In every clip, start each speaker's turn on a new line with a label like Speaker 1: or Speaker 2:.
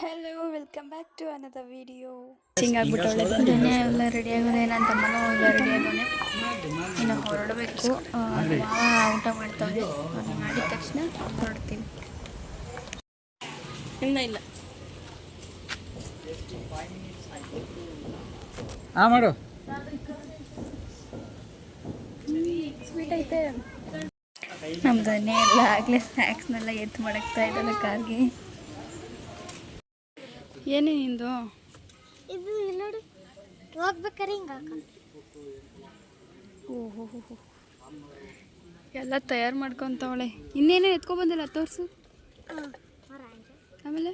Speaker 1: Hello welcome back to another video
Speaker 2: Ching ಆಗ್ಬಿಟ್ಟವಳೆ ಧನ್ಯ ಎಲ್ಲ ready ಆಗೋದೆ. ನನ್ನ ತಮ್ಮನೂ ಎಲ್ಲ ರೆಡಿ ಆಗೋನೆ. ಇನ್ನು ಹೊರಡಬೇಕು. ಊಟ ಮಾಡ್ತಾವೆ ಮಾಡಿದ ತಕ್ಷಣ ಹೊರಡ್ತೀನಿ.
Speaker 1: ಇನ್ನ ಇಲ್ಲ.
Speaker 3: ಹಾಂ ಮಾಡು.
Speaker 2: ಸ್ವೀಟ್ ಐತೆ. ನಮ್ಮ ಧನ್ಯ ಎಲ್ಲ ಆಗಲೇ ಸ್ನ್ಯಾಕ್ಸ್ನೆಲ್ಲ ಎತ್ತು ಮಾಡಕ್ತಾ ಇದ್ದಾನೆ ಕಾರ್ಗೆ
Speaker 1: ಏನೇ ನಿಂದು?
Speaker 4: ಇದು ಇಲ್ಲಿ ನೋಡಿ ಹೋಗ್ಬೇಕಾರೆ ಹಿಂಗೆ ಹೋ
Speaker 1: ಹೋ ಎಲ್ಲ ತಯಾರು ಮಾಡ್ಕೊತವಳೆ. ಇನ್ನೇನೋ ಎತ್ಕೊ ಬಂದಿಲ್ಲ ತೋರಿಸು ಆಮೇಲೆ?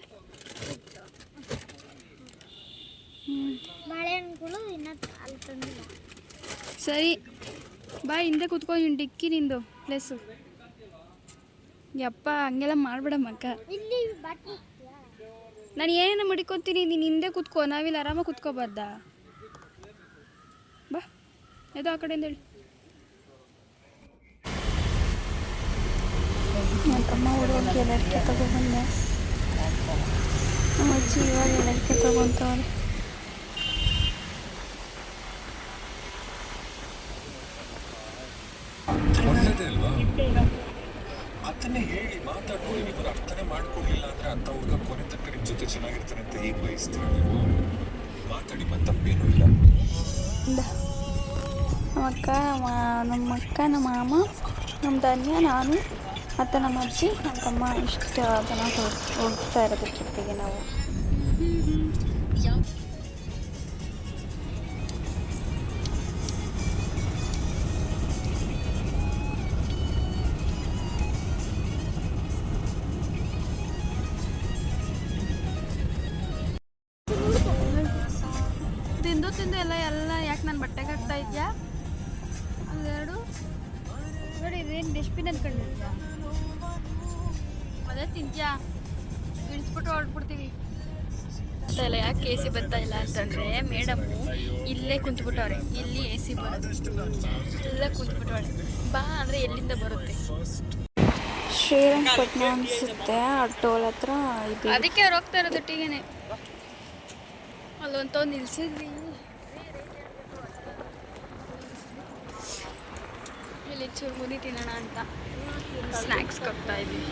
Speaker 4: ಬಾಳೆಹಣ್ಣುಗಳು ಇನ್ನೂ ಅಲ್ಲಿ ತಂದಿಲ್ಲ.
Speaker 1: ಸರಿ. ಬಾ ಹಿಂದೆ ಕುತ್ಕೊ ಡಿಕ್ಕಿ ನಿಂದು ಪ್ಲೇಸು ಯಪ್ಪ ಹಂಗೆಲ್ಲ ಮಾಡ್ಬೇಡ ಮಕ್ಕ
Speaker 4: ಇಲ್ಲಿ
Speaker 1: ನಾನು ಏನೇನು ಮಡಿಕೊತೀನಿ, ನೀನು ಹಿಂದೆ ಕುತ್ಕೋ, ನಾವಿಲ್ಲಿ ಆರಾಮಾಗಿ ಕುತ್ಕೋಬಾರ್ದ? ಬಾ ಯಾವುದು ಆ ಕಡೆಯಿಂದ ಹೇಳಿ.
Speaker 2: ನನ್ನ ತಮ್ಮ ಹುಡುಗಿ ಎಲ್ಲರಿಗೆ ತಗೊಬಂದೆ ನಮ್ಮ ಅಜ್ಜಿ ಇವಾಗ ಎಲ್ಲರಿಗೆ ತಗೊಂತವ್ರೆ.
Speaker 5: ಮಾಡ್ಕೊಳ್ಳಿಲ್ಲ ಅಂದ್ರೆ ಅಂತ ಹುಡುಗ ಕೊನೆ ತನಕ ನಿಮ್ ಜೊತೆ ಚೆನ್ನಾಗಿರ್ತಾನೆ ಅಂತ ಹೇಗೆ ಬಯಸ್ತೀರ ನೀವು ಮಾತಾಡಿ ಮತ್ತೆ ತಪ್ಪೇನೂ ಇಲ್ಲ
Speaker 2: ಇಂದ. ನಮ್ಮ ಅಕ್ಕ ನಮ್ಮ ಅಕ್ಕ, ನಮ್ಮ ಮಾಮ, ನಮ್ಮ ಧನ್ಯ, ನಾನು ಮತ್ತು ನಮ್ಮ ಅಜ್ಜಿ, ನಮ್ಮ ತಮ್ಮ ಇಷ್ಟು ಜನ ಹೋಗ್ ಹೋಗ್ತಾ ಇರೋದ್ರ ಜೊತೆಗೆ ನಾವು
Speaker 1: ಎಲ್ಲ ಎಲ್ಲ ಯಾಕೆ ನಾನು ಬಟ್ಟೆಗೆ ಹಾಕ್ತಾ ಇದೆಯಾ? ಅದೆರಡು ನೋಡಿ ಇದೇನು ಡಸ್ಟ್ಬಿನ್ ಅನ್ಕೊಂಡಿದ್ಯಾ ಅದೇ ತಿಂತ್ಯಾ? ಇಳಿಸ್ಬಿಟ್ಟು ಹೊರಡ್ಬಿಡ್ತೀವಿ. ಇಲ್ಲ ಯಾಕೆ ಎ ಸಿ ಬರ್ತಾ ಇಲ್ಲ ಅಂತಂದರೆ ಮೇಡಮು ಇಲ್ಲೇ ಕುಂತ್ಬಿಟ್ಟವ್ರೆ. ಇಲ್ಲಿ ಎ ಸಿ ಬರೋದು. ಇಲ್ಲೇ ಕುಂತ್ಬಿಟ್ಟವ್ರೆ. ಬಾ ಅಂದರೆ ಎಲ್ಲಿಂದ ಬರುತ್ತೆ?
Speaker 2: ಶ್ರೀರಂಗಪಟ್ಟಣ ಅನಿಸುತ್ತೆ ಆಟೋಲ್ ಟೋಲ್ ಹತ್ರ
Speaker 1: ಅದಕ್ಕೆ ಅವ್ರು ಹೋಗ್ತಾ ಇರೋದು ಒಟ್ಟಿಗೆನೆ. ಅಲ್ಲೊಂದು ನಿಲ್ಸಿದ್ವಿ. ಇಲ್ಲಿ ಚುರುಮುರಿ ತಿನ್ನೋಣ ಅಂತ ಸ್ನ್ಯಾಕ್ಸ್ ಕೊಡ್ತಾ ಇದ್ದೀವಿ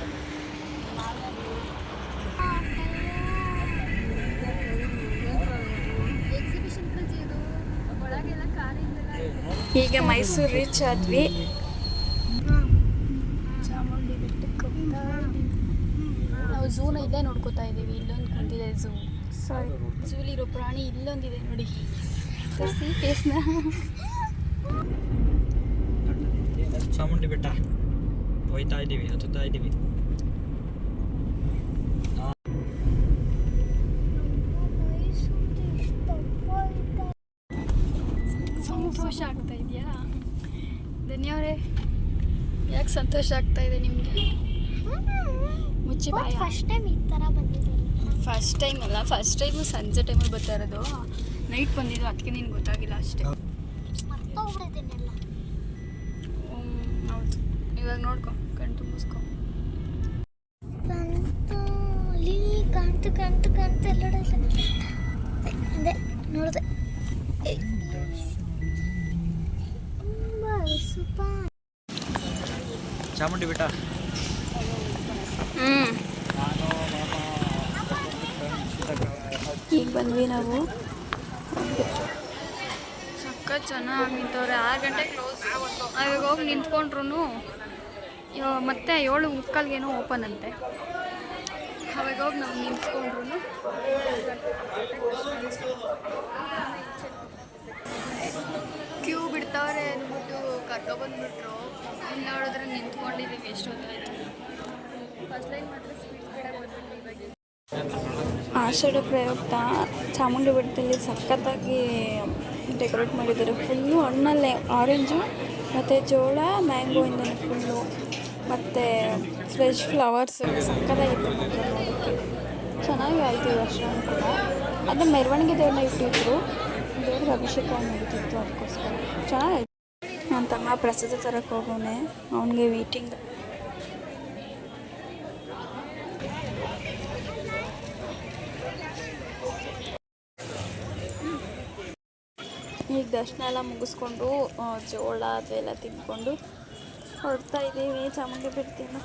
Speaker 2: ಈಗ ಮೈಸೂರು ರೀಚ್ ಆದ್ವಿ. ಚಾಮುಂಡಿ ಬೆಟ್ಟಕ್ಕೆ
Speaker 1: ನಾವು ಝೂನ ಇಲ್ಲೇ ನೋಡ್ಕೋತಾ ಇದ್ದೀವಿ ಇಲ್ಲೊಂದು ಕುಂತಿದೆ ಝೂ.
Speaker 2: ಸಾರಿ.
Speaker 1: ಝೂಲಿರೋ ಪ್ರಾಣಿ ಇಲ್ಲೊಂದಿದೆ ನೋಡಿ. ತೋರಿಸಿ ಫೇಸ್ನ.
Speaker 3: ಚಾಮುಂಡಿ ಬೆಟ್ಟ ಹೋಯ್ತಾ ಇದ್ದೀವಿ ಹತ್ತುತ್ತಾ ಇದ್ದೀವಿ
Speaker 1: ಸಂತೋಷ ಆಗ್ತಾ ಇದೆಯಾ ಧನ್ಯವರೇ ಯಾಕೆ ಸಂತೋಷ ಆಗ್ತಾ ಇದೆ ನಿಮಗೆ ಮುಚ್ಚಿ ಬಾಯ
Speaker 4: ಫಸ್ಟ್ ಟೈಮ್ ಈ ಥರ ಬಂದಿದೆ
Speaker 1: ಫಸ್ಟ್ ಟೈಮ್ ಅಲ್ಲ ಫಸ್ಟ್ ಟೈಮು ಸಂಜೆ ಟೈಮಲ್ಲಿ ಬರ್ತಾ ಇರೋದು ನೈಟ್ ಬಂದಿದ್ದು ಅದಕ್ಕೆ ನಿನ್ಗೆ ಗೊತ್ತಾಗಿಲ್ಲ ಅಷ್ಟೇ ಇವಾಗ ನೋಡ್ಕೊ ಕಣ್ ತುಂಬಿಸ್ಕೊ
Speaker 4: ಬಂತು ಅಲ್ಲಿ ಕಾಣ್ತು ಕಾಣ್ತು ಕಾಣ್ತು ಎಲ್ಲ ಅದೇ ನೋಡಿದೆ. ಸುಪ
Speaker 3: ಚಾಮುಂಡಿ ಬೆಟ್ಟ?
Speaker 1: ಹ್ಞೂ
Speaker 2: ಈಗ ಬಂದ್ವಿ ನಾವು.
Speaker 1: ಸಖತ್ ಚೆನ್ನಾಗಿ ನಿಂತವ್ರೆ ಆರು ಗಂಟೆ ಕ್ಲೋಸ್ ಇವಾಗ ಹೋಗಿ ನಿಂತ್ಕೊಂಡ್ರು ಇವಾಗ ಮತ್ತೆ ಏಳು ಮುಕ್ಕಾಲ್ಗೇನೋ ಓಪನ್ ಅಂತೆ. ಅವಾಗ ಹೋಗಿ ನಾವು ನಿಂತ್ಕೊಂಡ್ರು ಕ್ಯೂ ಬಿಡ್ತಾವ್ರೆ ಅಂದ್ಬಿಟ್ಟು ಕರ್ಕೊಬಂದ್ಬಿಟ್ರು ಇಲ್ಲಿ ನೋಡಿದ್ರೆ ನಿಂತ್ಕೊಂಡಿದ್ದೀವಿ ಎಷ್ಟೊತ್ತಾಯ್ತು. ಫಸ್ಟ್ ಲೈನ್ ಮಾತ್ರ ಸ್ಪೀಡ್
Speaker 2: ಆಷಾಢ ಪ್ರಯುಕ್ತ ಚಾಮುಂಡಿ ಬೆಟ್ಟದಲ್ಲಿ ಸಖತ್ತಾಗಿ ಡೆಕೋರೇಟ್ ಮಾಡಿದ್ದಾರೆ. ಫುಲ್ಲು ಹಣ್ಣಲ್ಲೇ ಆರೆಂಜು ಮತ್ತು ಜೋಳ ಮ್ಯಾಂಗೋ ಇಂದ ಫುಲ್ಲು ಮತ್ತು ಫ್ರೆಶ್ ಫ್ಲವರ್ಸ್ ಸಕ್ಕದಾಗಿತ್ತು ಮಾತ್ರ ನೋಡೋಕ್ಕೆ ಚೆನ್ನಾಗಿ ಆಯಿತು ಈ ವರ್ಷ ಕೂಡ ಅದೇ ಮೆರವಣಿಗೆ ದೇವ್ರನ್ನ ಇಟ್ಟಿದ್ರು. ದೇವ್ರ ಅಭಿಷೇಕ ನಡೀತಿತ್ತು ಅದಕ್ಕೋಸ್ಕರ. ಚೆನ್ನಾಗಿ ನನ್ನ ತಮ್ಮ ಪ್ರಸಾದ ತರಕ್ಕೆ ಹೋಗೋನೆ ಅವನಿಗೆ ವೇಟಿಂಗ್
Speaker 6: ಈಗ ದರ್ಶನ ಎಲ್ಲ ಮುಗಿಸ್ಕೊಂಡು ಜೋಳ ಅದೆಲ್ಲ ತಿಂದ್ಕೊಂಡು ಹೊರಡ್ತಾ ಇದ್ದೀವಿ ಚಾಮುಂಡಿ ಬೆಟ್ಟದಿಂದ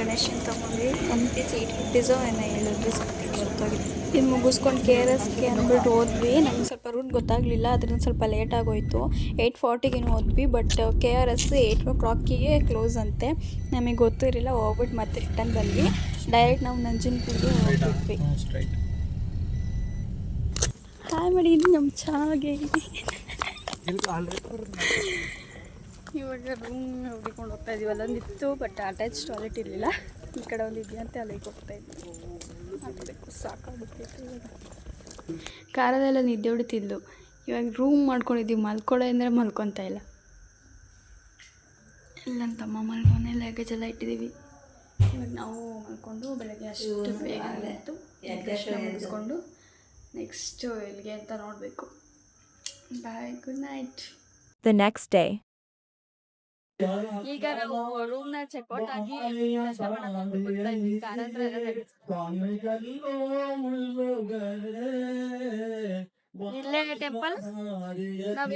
Speaker 6: ಗಣೇಶನ್ ತೊಗೊಂಡ್ವಿ. ಒನ್ ಪೀಸ್ ಏಯ್ಟ್ ಫಿಫ್ಟೀಸೋ ಏನೋ ಹೇಳಿದ್ವಿ ಸಮಥಿಂಗ್ ಗೊತ್ತಾಗಿತ್ತು ಇದು ಮುಗಿಸ್ಕೊಂಡು ಕೆ ಆರ್ ಎಸ್ಗೆ ಅಂದ್ಬಿಟ್ಟು ಹೋದ್ವಿ. ನಮ್ಗೆ ಸ್ವಲ್ಪ ರೂಟ್ ಗೊತ್ತಾಗಲಿಲ್ಲ, ಅದರಿಂದ ಸ್ವಲ್ಪ ಲೇಟ್ ಆಗೋಯ್ತು. ಏಯ್ಟ್ ಫಾರ್ಟಿಗೇನು ಹೋದ್ವಿ but K R S eight ಓ ಕ್ಲಾಕಿಗೆ ಕ್ಲೋಸ್ ಅಂತೆ. ನಮಗೆ ಗೊತ್ತಿರಲಿಲ್ಲ ಹೋಗ್ಬಿಟ್ಟು ಮತ್ತೆ ರಿಟರ್ನ್ ಬಂದ್ವಿ. ಡೈರೆಕ್ಟ್ ನಾವು ನಂಜನಗೂಡಿಗೆ ಹೋಗ್ಬಿಟ್ವಿ. ಇದು ನಮ್ಮ ಚಾಗೆ. ಇವಾಗ ರೂಮ್ ಹುಡುಕೊಂಡು ಹೋಗ್ತಾ ಇದೀವಿ ಅಲ್ಲೊಂದಿತ್ತು ಬಟ್ ಅಟ್ಯಾಚ್ ಟಾಯ್ಲೆಟ್ ಇರಲಿಲ್ಲ. ಈ ಕಡೆ ಒಂದು ಇದೆಯಂತೆ ಅಲ್ಲಿಗೆ ಹೋಗ್ತಾ ಇದ್ವಿ ಸಾಕಾಗ್ಬಿಟ್ಟಿತ್ತು ಇವಾಗ. ಕಾರದೆಲ್ಲ ನಿದ್ದೆ ಹೊಡಿತಿದ್ಲು. ಇವಾಗ ರೂಮ್ ಮಾಡ್ಕೊಂಡಿದ್ದೀವಿ ಮಲ್ಕೊಳ್ಳೋ ಅಂದರೆ ಮಲ್ಕೊತಾ ಇಲ್ಲ. ಇಲ್ಲ ತಮ್ಮ ಮಲ್ಕೊಂಡೆ ಲಗೇಜ್ ಎಲ್ಲ ಇಟ್ಟಿದ್ದೀವಿ. ಇವಾಗ ನಾವು ಮಲ್ಕೊಂಡು ಬೆಳಗ್ಗೆ ಅಷ್ಟು ಬೇಗ ಆಯಿತು ಮುಗಿಸ್ಕೊಂಡು ನೆಕ್ಸ್ಟ್ ಎಲ್ಲಿಗೆ ಅಂತ ನೋಡಬೇಕು bye good night
Speaker 7: The next day.
Speaker 6: ಈಗ ನಾವು ರೂಮ್ನ ಚೆಕ್ಔಟ್ ಆಗಿ ದರ್ಶನ ಮಾಡಕ್ ಹೋಗ್ಬಿಟ್ಟು ಬರ್ತಾ ಇದ್ವಿ. ಕಾರ ಹತ್ರ ಎಲ್ಲ ನಡೀತು. ಇಲ್ಲೇ ಟೆಂಪಲ್ ನಾವ್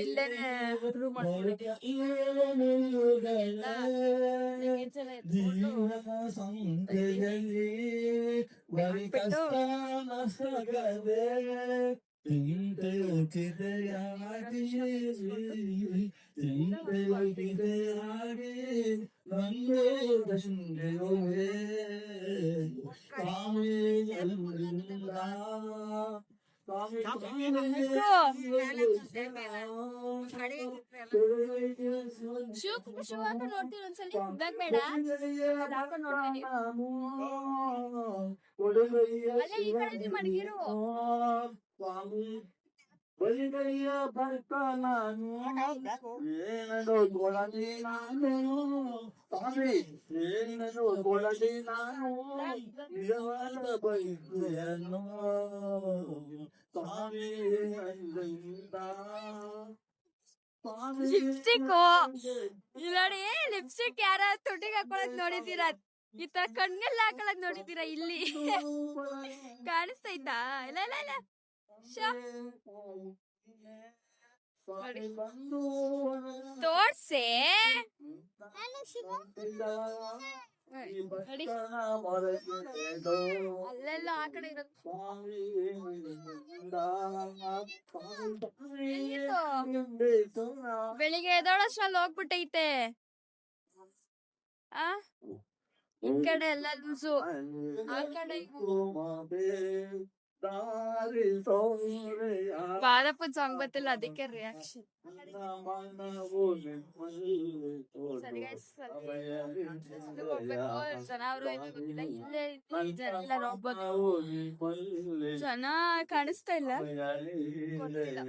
Speaker 6: ಇಲ್ಲೇ ರೂಮ್ ಮಾಡ್ಕೊಂಡಿದ್ದೀವಿ ಎಲ್ಲ luggage ಎಲ್ಲ ಎತ್ಕೊಂಡು ಬಿಟ್ಟು ಶಿವ ಶಿವ ಅಂತ ನಾನು ಏನದು ನಾನು? ಏನದು ನಾನು? ತಾನೇ ಅಲ್ಲಿಂದ ಲಿಪ್ಸ್ಟಿಕ್ ನೋಡಿ ಲಿಪ್ಸ್ಟಿಕ್ ಯಾರ ತುಟಿಗೆ ಹಾಕೊಳಕ್ ನೋಡಿದೀರ ಈ ತರ ಕಣ್ಣೆಲ್ಲ ಹಾಕೊಳಕ್ ನೋಡಿದ್ದೀರಾ ಇಲ್ಲಿ. ಕಾಣಿಸ್ತೈತಾ ಇಲ್ಲ ಇಲ್ಲ ಇಲ್ಲ. ಶ್ಯಾ. ನೋಡಿ. ತೋರ್ಸೆ
Speaker 4: ನಾನು ಶಿವ
Speaker 6: ನೋಡಿ ಅಲ್ಲೆಲ್ಲ ಆ ಕಡೆ ಇರೋದು ಎಲ್ಲಿತ್ತು? ಬೆಳಿಗ್ಗೆ ಎದ್ದೋಳಷ್ಟ್ರಲ್ಲಿ ಹೋಗ್ಬಿಟ್ಟೈತೆ ಆ ಈ ಕಡೆ ಎಲ್ಲ ಲೂಸು ಆ ಕಡೆ ಬಾರಪ್ಪನ್ ಸಾಂಗ್ ಬರ್ತಿಲ್ಲ ಅದಕ್ಕೆ ರಿಯಾಕ್ಷನ್ ಸರಿ guys, ಸ್ವಲ್ಪ ಇದಕ್ಕೆ ಹೋಗ್ಬೇಕು. ಜನ ಅವ್ರು ಏನೋ ಗೊತ್ತಿಲ್ಲ ಇಲ್ಲೇ ಇದ್ದು ಜನ ಎಲ್ಲ ನೋಡ್ಬೋದು ಜನ ಕಾಣಿಸ್ತಾ ಇಲ್ಲ ಗೊತ್ತಿಲ್ಲ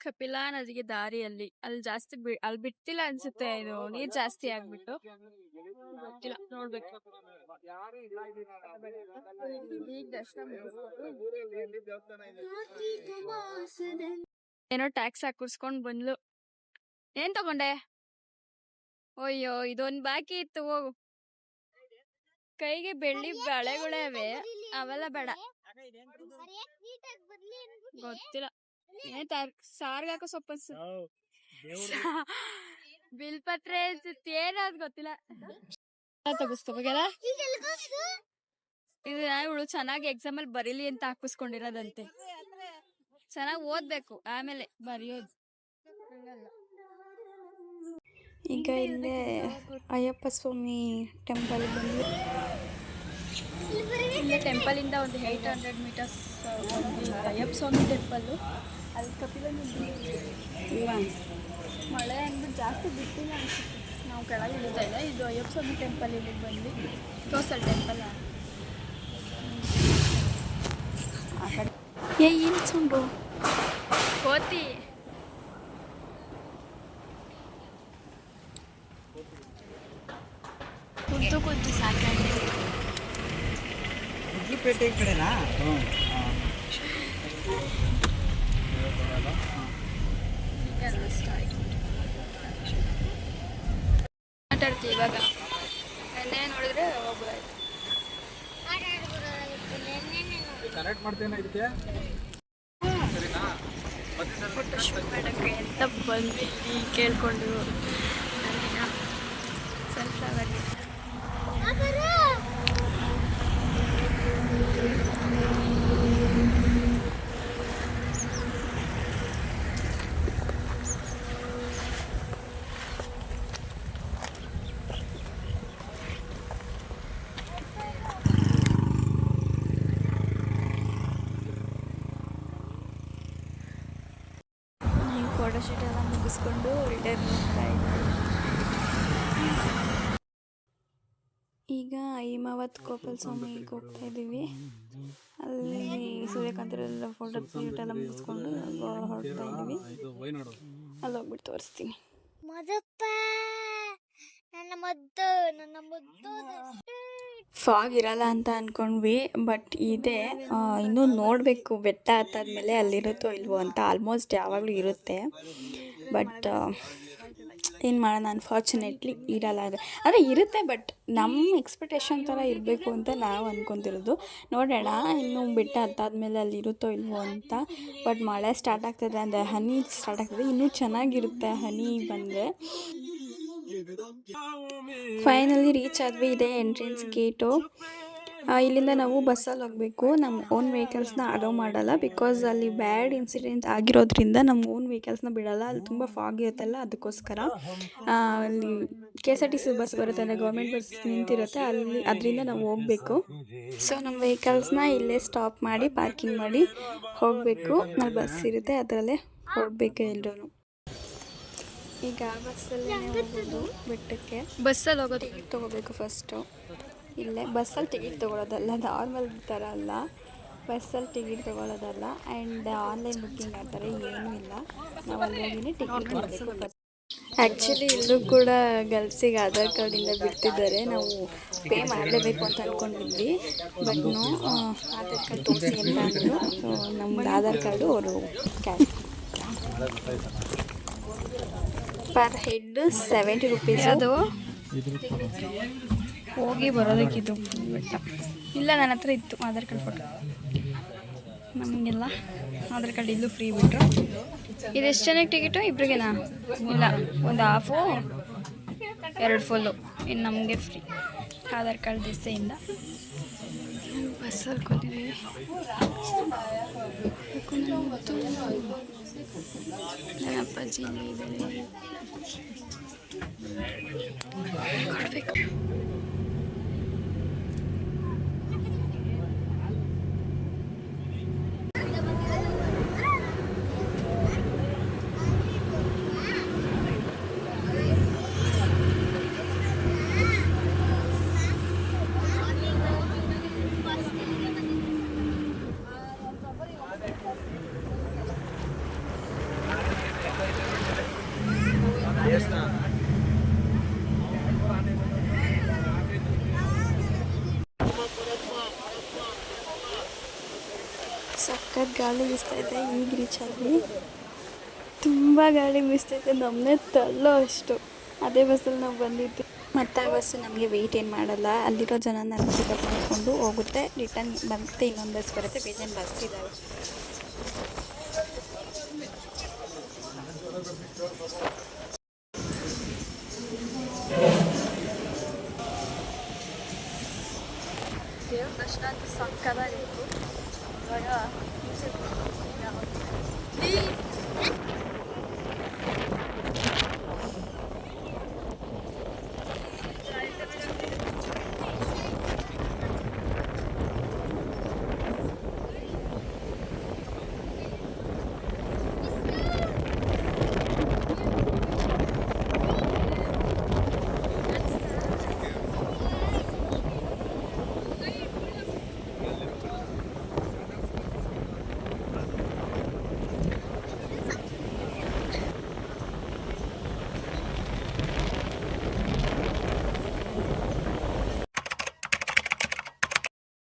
Speaker 6: ಕಪಿಲಾ ನದಿಗೆ ದಾರಿಯಲ್ಲಿ ಅಲ್ಲಿ ಜಾಸ್ತಿ ಬಿ- ಅಲ್ಲಿ ಬಿಟ್ಟಿಲ್ಲ ಅನ್ಸುತ್ತೆ ಇದು ನೀರ್ ಜಾಸ್ತಿ ಆಗ್ಬಿಟ್ಟು ಗೊತ್ತಿಲ್ಲ ನೋಡ್ಬೇಕು ಏನೋ ಟ್ಯಾಕ್ಸ್ ಹಾಕಿಸ್ಕೊಂಡ್ ಬಂದ್ಲು ಏನ್ ತಗೊಂಡೆ ಅಯ್ಯೋ ಇದೊಂದ್ ಬಾಕಿ ಇತ್ತು ಹೋಗು ಕೈಗೆ ಬೆಳ್ಳಿ ಬಳೆಗಳವೆ. ಅವೆ ಅವೆಲ್ಲ ಬೇಡ. ಗೊತ್ತಿಲ್ಲ. ಏನ್ ತಾರ್ ಸಾರ್ಗ್ ಹಾಕೋ ಸೊಪ್ಪ ಬಿಲ್ಪತ್ರೆ ಅದ್ ಗೊತ್ತಿಲ್ಲ.
Speaker 4: ಎಲ್ಗೋದು?
Speaker 6: ಇದು ಇವಳು ಚೆನ್ನಾಗಿ ಎಕ್ಸಾಮ್ ಅಲ್ಲಿ ಬರೀಲಿ ಅಂತ ಹಾಕಿಸ್ಕೊಂಡಿರೋದಂತೆ. ಚೆನ್ನಾಗಿ ಓದ್ಬೇಕು. ಆಮೇಲೆ ಬರೆಯೋದು. ಈಗ ಇಲ್ಲೇ ಅಯ್ಯಪ್ಪ ಸ್ವಾಮಿ ಟೆಂಪಲ್ ಬಂದ್ವಿ ಇಲ್ಲೇ ಟೆಂಪಲಿಂದ ಒಂದು eight hundred metres Ayyappa Swamy temple ಅಲ್ಲಿ ಕಪಿಲ ಮಳೆ ಅಂದ್ರೆ ಜಾಸ್ತಿ ಬಿಟ್ಟಿಲ್ಲ ಅನ್ಸುತ್ತೆ. ನಾವು ಕೆಳಗೆ ಇಳಿತಾ ಇಲ್ಲ. ಇದು ಅಯ್ಯಪ್ಪ ಸ್ವಾಮಿ ಟೆಂಪಲ್ ಇಲ್ಲಿ ಬಂದ್ವಿ ತೋಸಲ್ ಟೆಂಪಲ್ ಆ ಕಡೆ. ಏ ಏನು ಸೌಂಡು? ಕೋತಿ
Speaker 1: ಕುಂತು ಕುಂತು ಸಾಕಾಗಿದೆ
Speaker 3: ಪೇಟೆ ಕಡೆನಾ? ಹ್ಞೂ
Speaker 1: ಮಾತಾಡ್ತೀವಿ ಇವಾಗ. ನೆನ್ನೆ ನೋಡಿದ್ರೆ ಹೋಗ್ಬೋದಾಯ್ತು
Speaker 3: ಕನೆಕ್ಟ್ ಮಾಡ್ತೇನೆ ಇದಕ್ಕೆ.
Speaker 1: ಫೋಟೋ ಶೂಟ್ ಮಾಡೋಕ್ಕೆ ಅಂತ ಬಂದ್ವಿ ಕೇಳಿಕೊಂಡು. ಸನ್ಫ್ಲವರ್
Speaker 2: ಈ ಫೋಟೋ ಶೂಟ್ ಎಲ್ಲ ಮುಗಿಸ್ಕೊಂಡು ರಿಟರ್ನ್ ಹೋಗ್ತಾ ಇದ್ದೀವಿ ಈಗ ಹಿಮಾವತ್ ಗೋಪಾಲ ಸ್ವಾಮಿಗೆ ಹೋಗ್ತಾ ಇದ್ದೀವಿ. ಅಲ್ಲಿ ಸೂರ್ಯಕಾಂತರೆಲ್ಲ ಫೋಟೋ ಶೂಟ್ ಎಲ್ಲ ಮುಗಿಸ್ಕೊಂಡು ಹೊರಡ್ತಾ ಇದ್ದೀವಿ. ಅಲ್ಲಿ ಹೋಗ್ಬಿಟ್ಟು ತೋರಿಸ್ತೀನಿ.
Speaker 4: ನನ್ನ ಮುದ್ದು ನನ್ನ ಮುದ್ದು
Speaker 2: ಫಾಗ್ ಇರಲ್ಲ ಅಂತ ಅಂದ್ಕೊಂಡ್ವಿ ಬಟ್ ಇದೆ. ಇನ್ನೂ ನೋಡಬೇಕು ಬೆಟ್ಟ ಹತ್ತಾದ್ಮೇಲೆ ಅಲ್ಲಿರುತ್ತೋ ಇಲ್ವೋ ಅಂತ. ಆಲ್ಮೋಸ್ಟ್ ಯಾವಾಗಲೂ ಇರುತ್ತೆ. ಬಟ್ ಏನು ಮಾಡೋಣ? ಅನ್ಫಾರ್ಚುನೇಟ್ಲಿ ಇರಲ್ಲ ಅಂದರೆ ಅಂದರೆ ಇರುತ್ತೆ ಬಟ್ ನಮ್ಮ ಎಕ್ಸ್ಪೆಕ್ಟೇಷನ್ ಥರ ಇರಬೇಕು ಅಂತ ನಾವು ಅಂದ್ಕೊತಿರೋದು ನೋಡೋಣ, ಇನ್ನು ಬೆಟ್ಟ ಹತ್ತಾದ್ಮೇಲೆ ಅಲ್ಲಿ ಇರುತ್ತೋ ಇಲ್ವೋ ಅಂತ. ಬಟ್ ಮಳೆ ಸ್ಟಾರ್ಟ್ ಆಗ್ತದೆ ಅಂದರೆ ಹನಿ ಸ್ಟಾರ್ಟ್ ಆಗ್ತದೆ. ಇನ್ನೂ ಚೆನ್ನಾಗಿರುತ್ತೆ ಹನಿ ಬಂದರೆ. ಫೈನಲಿ ರೀಚ್ ಆದ್ವಿ ಇದೆ ಎಂಟ್ರೆನ್ಸ್ ಗೇಟು ಇಲ್ಲಿಂದ ನಾವು ಬಸ್ಸಲ್ಲಿ ಹೋಗಬೇಕು. ನಮ್ಮ ಓನ್ ವೆಹಿಕಲ್ಸ್ನ ಅಲೋ ಮಾಡಲ್ಲ. ಬಿಕಾಸ್ ಅಲ್ಲಿ ಬ್ಯಾಡ್ ಇನ್ಸಿಡೆಂಟ್ ಆಗಿರೋದ್ರಿಂದ ನಮ್ಮ ಓನ್ ವೆಹಿಕಲ್ಸ್ನ ಬಿಡಲ್ಲ. ಅಲ್ಲಿ ತುಂಬ ಫಾಗ್ ಇರುತ್ತಲ್ಲ ಅದಕ್ಕೋಸ್ಕರ. ಅಲ್ಲಿ K S R T C bus ಬರುತ್ತೆ ಅಂದರೆ ಗೌರ್ಮೆಂಟ್ ಬಸ್ ನಿಂತಿರುತ್ತೆ. ಅಲ್ಲಿ ಅದರಿಂದ ನಾವು ಹೋಗಬೇಕು. ಸೊ ನಮ್ಮ ವೆಹಿಕಲ್ಸ್ನ ಇಲ್ಲೇ ಸ್ಟಾಪ್ ಮಾಡಿ ಪಾರ್ಕಿಂಗ್ ಮಾಡಿ ಹೋಗಬೇಕು. ಅಲ್ಲಿ ಬಸ್ ಇರುತ್ತೆ ಅದರಲ್ಲೇ ಹೋಗಬೇಕು ಎಲ್ಲರೂ ಈಗ ಬಸ್ಸಲ್ಲಿ ಹೋಗೋದು ಬೆಟ್ಟಕ್ಕೆ.
Speaker 1: ಬಸ್ಸಲ್ಲಿ ಹೋಗೋದು.
Speaker 2: ಟಿಕೆಟ್ ತೊಗೋಬೇಕು ಫಸ್ಟು ಇಲ್ಲೇ ಬಸ್ಸಲ್ಲಿ ಟಿಕೆಟ್ ತೊಗೊಳೋದಲ್ಲ ನಾರ್ಮಲ್ ಥರ ಅಲ್ಲ. ಬಸ್ಸಲ್ಲಿ ಟಿಕೆಟ್ ತೊಗೊಳೋದಲ್ಲ. ಆ್ಯಂಡ್ ಆನ್ಲೈನ್ ಬುಕ್ಕಿಂಗ್ ಆ ಥರ ಏನೂ ಇಲ್ಲ. ನಾವು ಅಲ್ಲಿ ಹೋಗಿನೇ ಟಿಕೆಟ್ ತೊಗೋಬೇಕು ಆ್ಯಕ್ಚುಲಿ ಇಲ್ಲೂ ಕೂಡ ಗರ್ಲ್ಸಿಗೆ ಆಧಾರ್ ಕಾರ್ಡಿಂದ ಬಿಡ್ತಿದ್ದಾರೆ ನಾವು ಪೇ ಮಾಡಲೇಬೇಕು ಅಂತ ಅಂದ್ಕೊಂಡಿದ್ವಿ ಬಟ್ ನೋ ಆಧಾರ್ ಕಾರ್ಡ್ ತೋರಿಸಿ ಅಂತ ಅಂದರು. ಸೊ ನಮ್ಮದು ಆಧಾರ್ ಕಾರ್ಡು ಅವರು cash per head seventy rupees.
Speaker 1: ಅದು ಹೋಗಿ ಬರೋದಕ್ಕಿತ್ತು ಬೆಟ್ಟ ಇಲ್ಲ, ನನ್ನ ಹತ್ರ ಇತ್ತು ಆಧಾರ್ ಕಾರ್ಡ್ ಫೋಟೋ ನಮಗೆಲ್ಲ ಆಧಾರ್ ಕಾರ್ಡ್ ಇಲ್ಲೂ ಫ್ರೀ ಬಿಟ್ಟರು ಇದೆಷ್ಟು ಜನಕ್ಕೆ ಟಿಕೆಟು ಇಬ್ರಿಗೆನಾ? ಇಲ್ಲ, ಒಂದು ಹಾಫು ಎರಡು ಫುಲ್ಲು ಇನ್ನು ನಮಗೆ ಫ್ರೀ ಆಧಾರ್ ಕಾರ್ಡ್ ದಿಸೆಯಿಂದ. ಬಸ್ಸಲ್ಲಿ ಕೂತಿದ್ದೀವಿ. ನನ್ನ ಅಪ್ಪಾಜಿ ಇಲ್ಲಿ Yes, now.
Speaker 2: ಸಖತ್ ಗಾಳಿ ಬೀಸ್ತೈತೆ ಈಗ ರೀಚ್ ಆಗಿ ತುಂಬ ಗಾಳಿ ಬೀಸ್ತೈತೆ ನಮ್ಮನ್ನೇ ತಳ್ಳೋ ಅಷ್ಟು. ಅದೇ ಬಸ್ಸಲ್ಲಿ ನಾವು ಬಂದಿದ್ದು. ಮತ್ತೆ ಆ ಬಸ್ಸು ನಮಗೆ ವೆಯ್ಟ್ ಏನು ಮಾಡಲ್ಲ. ಅಲ್ಲಿರೋ ಜನನ ಪಿಕಪ್ ಮಾಡಿಕೊಂಡು ಹೋಗುತ್ತೆ. ರಿಟರ್ನ್ ಮತ್ತೆ ಇನ್ನೊಂದು ಬಸ್ ಬರುತ್ತೆ. ಬೇಜಾನ್ ಬಸ್ ಇದ್ದಾವೆ ದೇವ್ರ ದರ್ಶನ ಅಂತ ಸಕ್ಕದಾಗಿತ್ತು ಇವಾಗ